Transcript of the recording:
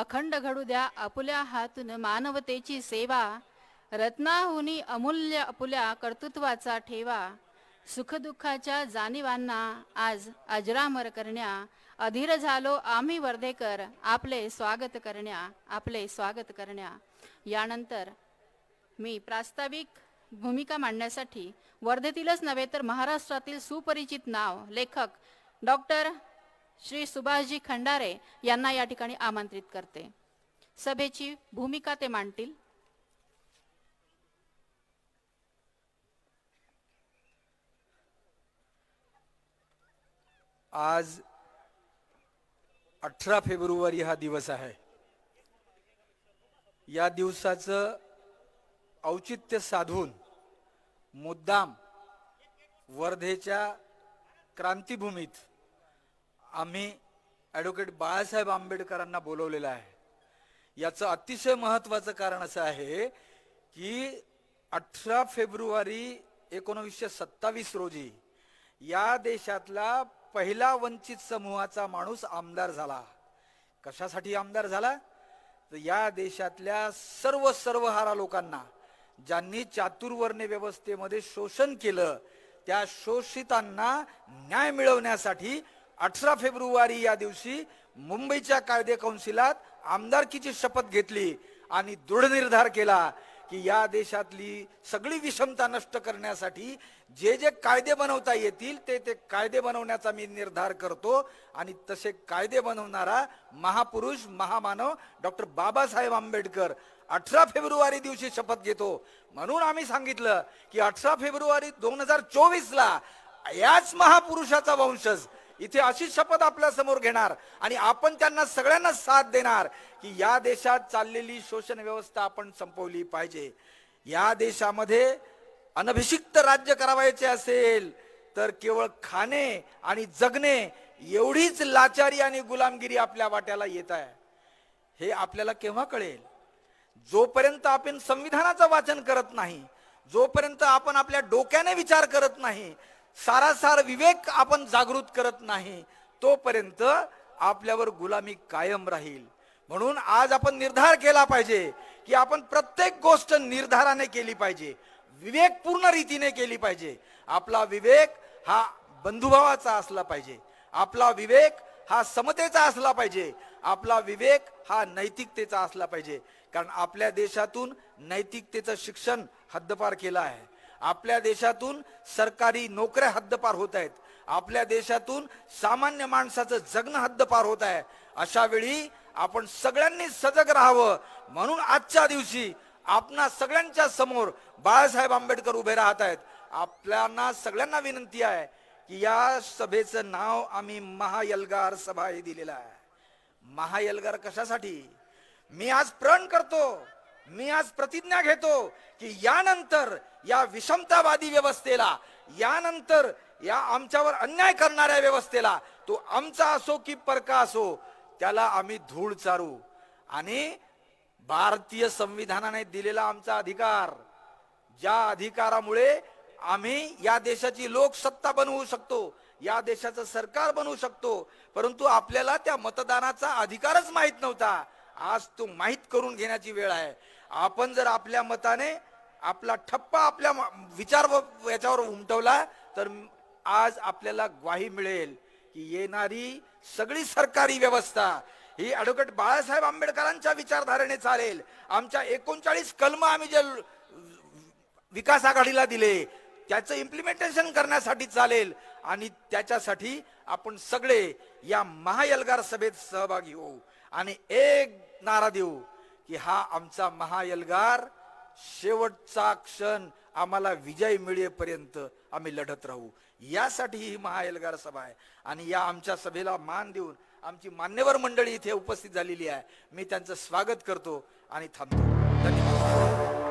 अखंड घडू द्या आपल्या हातून मानवतेची सेवा. रत्नाहुनी अमूल्य आपुल्या कर्तृत्वाचा ठेवा. सुखदुःखाच्या जाणीवांना आज अजरामर करण्या. अधीर झालो आम्ही वर्धेकर आपले स्वागत करण्या आपले स्वागत करण्या. यानंतर मी प्रास्ताविक भूमिका मांडण्यासाठी वर्धेतीलच नव्हे तर महाराष्ट्रातील सुपरिचित नाव लेखक डॉक्टर श्री सुभाषजी खंडारे यांना या ठिकाणी आमंत्रित करते. सभेची भूमिका ते मांडतील. आज अठरा फेब्रुवारी हा दिवस आहे. या दिवसाचं औचित्य साधून मुद्दाम वर्धेच्या क्रांतीभूमीत आम्ही ॲडव्होकेट बाळासाहेब आंबेडकरांना बोलवलेलं आहे. याचं अतिशय महत्त्वाचं कारण असं आहे की अठरा फेब्रुवारी एकोणवीसशे सत्तावीस रोजी या देशातला पहिला वंचित समूहाचा माणूस आमदार झाला. कशासाठी आमदार झाला? तर या देशातल्या सर्व सर्वहारा लोकांना ज्यांनी चातुर्वर्ण्य व्यवस्थेमध्ये शोषण केलं त्या शोषितांना न्याय मिळवण्यासाठी अठरा फेब्रुवारी या दिवशी मुंबईच्या कायदे कौन्सिलात आमदारकीची शपथ घेतली आणि दृढ निर्धार केला की या देशातली सगळी विषमता नष्ट करण्यासाठी जे जे कायदे बनवता येतील ते ते कायदे बनवण्याचा मी निर्धार करतो. आणि तसे कायदे बनवणारा महापुरुष महामानव डॉक्टर बाबासाहेब आंबेडकर अठरा फेब्रुवारी दिवशी शपथ घेतो. म्हणून आम्ही सांगितलं की अठरा फेब्रुवारी दोन हजार चोवीसला याच महापुरुषाचा वंशज इथे अशी शपथ आपल्यासमोर घेणार आणि आपण त्यांना सगळ्यांना साथ देणार की या देशात चाललेली शोषण व्यवस्था आपण संपवली पाहिजे. या देशामध्ये अनभिषिक्त राज्य करावायचे असेल तर केवळ खाणे आणि जगणे एवढीच लाचारी आणि गुलामगिरी आपल्या वाट्याला येत आहे. हे आपल्याला केव्हा कळेल? जोपर्यंत आपण संविधानाचं वाचन करत नाही जोपर्यंत आपण आपल्या डोक्याने विचार करत नाही सारासार विवेक आपण जागृत करत नाही तोपर्यंत आपल्यावर गुलामी कायम राहील. म्हणून आज आपण निर्धार केला पाहिजे की आपण प्रत्येक गोष्ट निर्धाराने केली पाहिजे विवेकपूर्ण रीतीने केली पाहिजे. आपला विवेक हा बंधुभावाचा असला पाहिजे आपला विवेक हा समतेचा असला पाहिजे आपला विवेक हा नैतिकतेचा असला पाहिजे. कारण आपल्या देशातून नैतिकतेचं शिक्षण हद्दपार केलं आहे. आपल्या देशातून सरकारी नोकऱ्या हद्दपार होत आहेत. आपल्या देशातून सामान्य माणसाचं जगणं हद्दपार होत आहे. अशा वेळी आपण सगळ्यांनी सजग राहावं. म्हणून आजच्या दिवशी आपणा सगळ्यांच्या समोर बाळासाहेब आंबेडकर उभे राहत आहेत. आपल्याला सगळ्यांना विनंती आहे की या सभेचं नाव आम्ही महायलगार सभा हे दिलेलं आहे. महायलगार कशासाठी? मी आज प्रण करतो. मी आज प्रतिज्ञा घेतो की यानंतर या विषमतावादी व्यवस्थेला यानंतर या आमच्यावर अन्याय करणाऱ्या व्यवस्थेला तो आमचा असो की परका असो त्याला आम्ही धूळ चारू. आणि भारतीय संविधानाने दिलेला आमचा अधिकार ज्या अधिकारामुळे आम्ही या देशाची लोकसत्ता बनवू शकतो या देशाचं सरकार बनवू शकतो परंतु आपल्याला त्या मतदानाचा अधिकारच माहीत नव्हता. आज तो माहीत करून घेण्याची वेळ आहे. आपण जर आपल्या मताने आपला ठप्पा आपल्या म- विचार व- याच्यावर उमटवला तर आज आपल्याला ग्वाही मिळेल की येणारी सगळी सरकारी व्यवस्था ही ऍडव्होकेट बाळासाहेब आंबेडकरांच्या विचारधारेने चालेल. आमच्या एकोणचाळीस कलम आम्ही जे विकास आघाडीला दिले त्याचं इम्प्लिमेंटेशन करण्यासाठी चालेल आणि त्याच्यासाठी आपण सगळे या महायलगार सभेत सहभागी होऊ. आणि एक नारा देऊ की हा आमचा महायलगार शेवटचा क्षण आम्हाला विजय मिळेपर्यंत आम्ही लढत राहू. यासाठी ही महायलगार सभा आहे. आणि या आमच्या सभेला मान देऊन आमची मान्यवर मंडळी इथे उपस्थित झालेली आहे. मी त्यांचं स्वागत करतो आणि थांबतो. धन्यवाद.